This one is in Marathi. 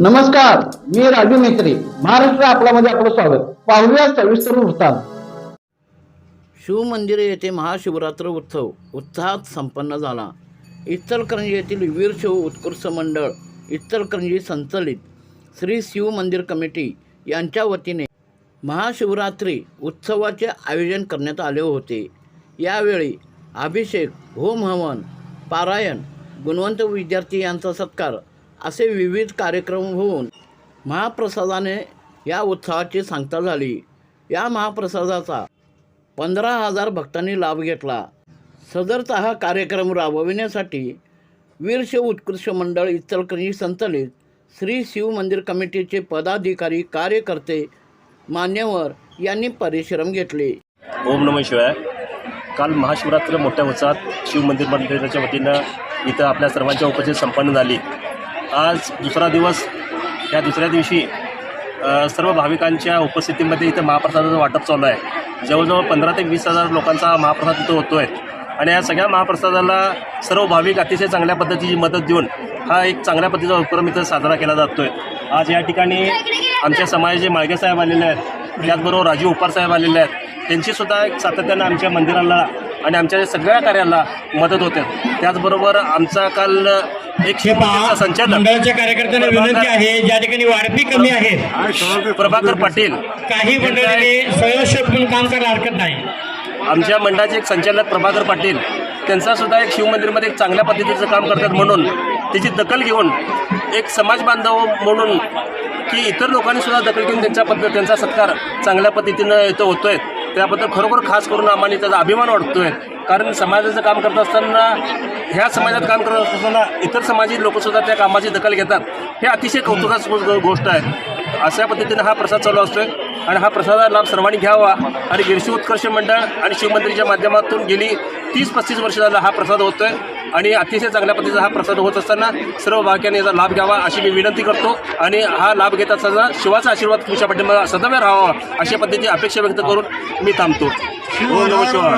नमस्कार मी राजू मेत्री महाराष्ट्र आपल्यामध्ये आपलं स्वागत. पाहूया सविस्तर वृत्तांत. शिवमंदिर येथे महाशिवरात्र उत्सव उत्साहात संपन्न झाला. इचलकरंजी येथील वीरशिव उत्कृष्ट मंडळ इचलकरंजी संचलित श्री शिव मंदिर कमिटी यांच्या वतीने महाशिवरात्री उत्सवाचे आयोजन करण्यात आले होते. यावेळी अभिषेक होम हवन पारायण गुणवंत विद्यार्थी यांचा सत्कार असे विविध कार्यक्रम होऊन महाप्रसादाने या उत्सवाची सांगता झाली. या महाप्रसादाचा पंधरा हजार भक्तांनी लाभ घेतला. सदरचा हा कार्यक्रम राबविण्यासाठी वीरशिव उत्कृष्ट मंडळ इचलकरंजी संचलित श्री शिव मंदिर कमिटीचे पदाधिकारी कार्यकर्ते मान्यवर यांनी परिश्रम घेतले. ओम नम शिवाय. काल महाशिवरात्र मोठ्या उत्साहात शिव मंदिर मंदिराच्या वतीनं इथं आपल्या सर्वांच्या उपस्थित संपन्न झाली. आज दुसरा दिवस या दुसऱ्या दिवशी सर्व भाविकांच्या उपस्थितीमध्ये इथं महाप्रसादाचं वाटप चालू आहे. जवळजवळ पंधरा ते वीस हजार लोकांचा महाप्रसाद इथं होतो आहे आणि या सगळ्या महाप्रसादाला सर्व भाविक अतिशय चांगल्या पद्धतीची मदत देऊन हा एक चांगल्या पद्धतीचा उपक्रम इथं साजरा केला जातो आहे आज या ठिकाणी आमच्या समाजाचे माळगेसाहेब आलेले आहेत. त्याचबरोबर राजीव उपार साहेब आलेले आहेत. त्यांचीसुद्धा एक सातत्यानं आमच्या मंदिराला आणि आमच्या सगळ्या कार्याला मदत होते. त्याचबरोबर आमचा काल संचालक मंडळाच्या कार्यकर्त्यांना विनंती आहे ज्या ठिकाणी वाढपी कमी आहेत प्रभाकर पाटील. काही मंडळींनी स्वयंसेवक म्हणून काम करायला हरकत नाही. आमच्या मंडळाचे एक संचालक प्रभाकर पाटील त्यांचा सुद्धा एक शिवमंदिरमध्ये एक चांगल्या पद्धतीचं काम करतात म्हणून त्याची दखल घेऊन एक समाज बांधव म्हणून की इतर लोकांनी सुद्धा दखल घेऊन त्यांच्या पद्धत त्यांचा सत्कार चांगल्या पद्धतीनं इथं होतोय. त्याबद्दल खरोखर खास करून आम्हाला त्याचा अभिमान वाटतोय. कारण समाजाचं काम करत असताना ह्या समाजात काम करत असताना इतर समाजी लोकसुद्धा त्या कामाची दखल घेतात. हे अतिशय कौतुकास्पद गोष्ट आहे. अशा पद्धतीनं हा प्रसाद चालू असतोय. आणि हा प्रसादाचा लाभ सर्वांनी घ्यावा. आणि गिरशी उत्कर्ष मंडळ आणि शिवमंदिरच्या माध्यमातून गेली तीस पस्तीस वर्ष झाला हा प्रसाद होतोय. आणि अतिशय चांगल्या पद्धतीचा हा प्रसाद होत असताना सर्व भाग्याने याचा लाभ घ्यावा अशी मी विनंती करतो. आणि हा लाभ घेत असताना शिवाचा आशीर्वाद तुमच्या पाठिंबा सदैव राहावा अशा पद्धतीची अपेक्षा व्यक्त करून मी थांबतो. हो, नमस्कार.